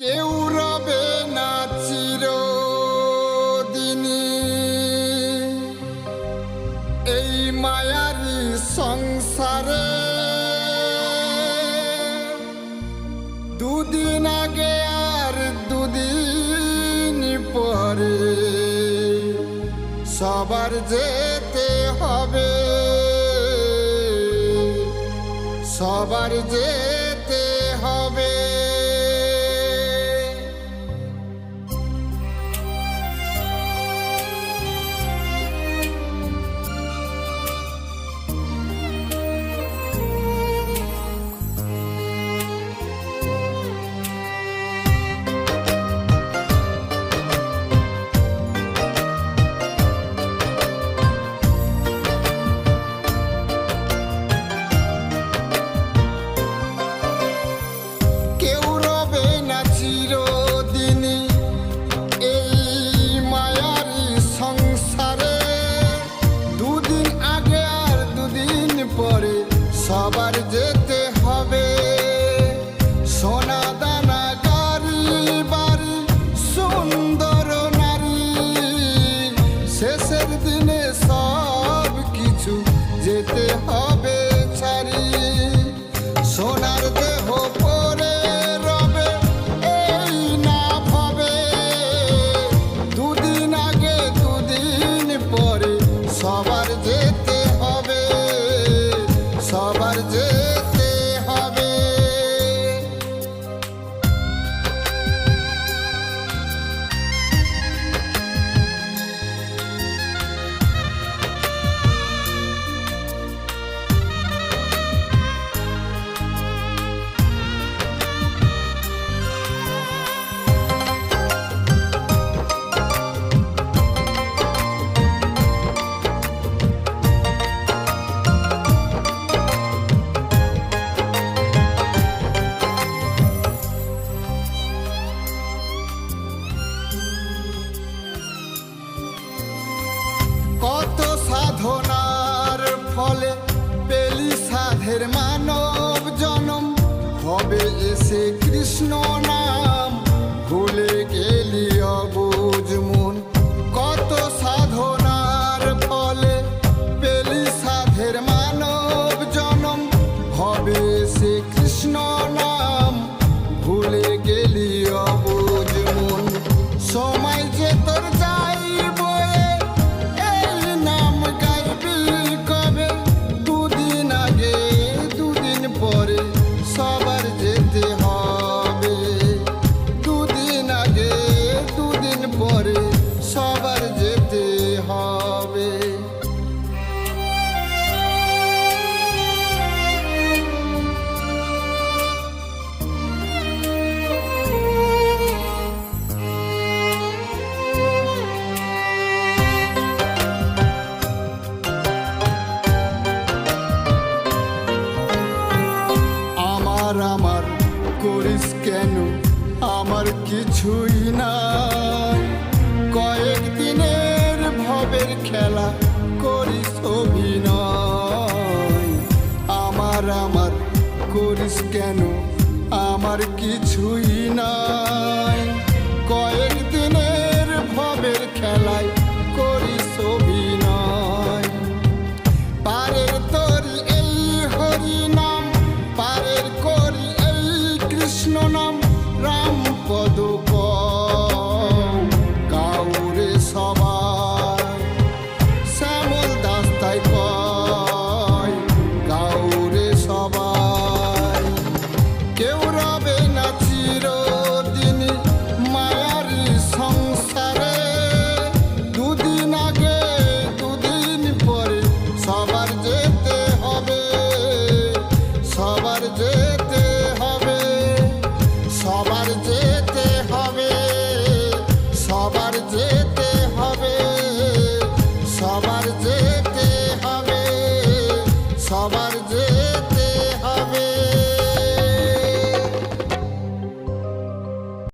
কেউ রবে না চির এই মায়ারি সংসারে দুদিন আগে আর দুদিন পরে সবার যেতে হবে। সবার যেতে কত সাধনার ফলে পেলি সাধের মানব জনম। হবে এসে কৃষ্ণ না কিছুই না। কয়েক দিনের ভবের খেলা করিস অভিনয়। আমার আমার করিস কেন? আমার কিছুই নাই। কয়েকদিন যেতে হবে। সবার যে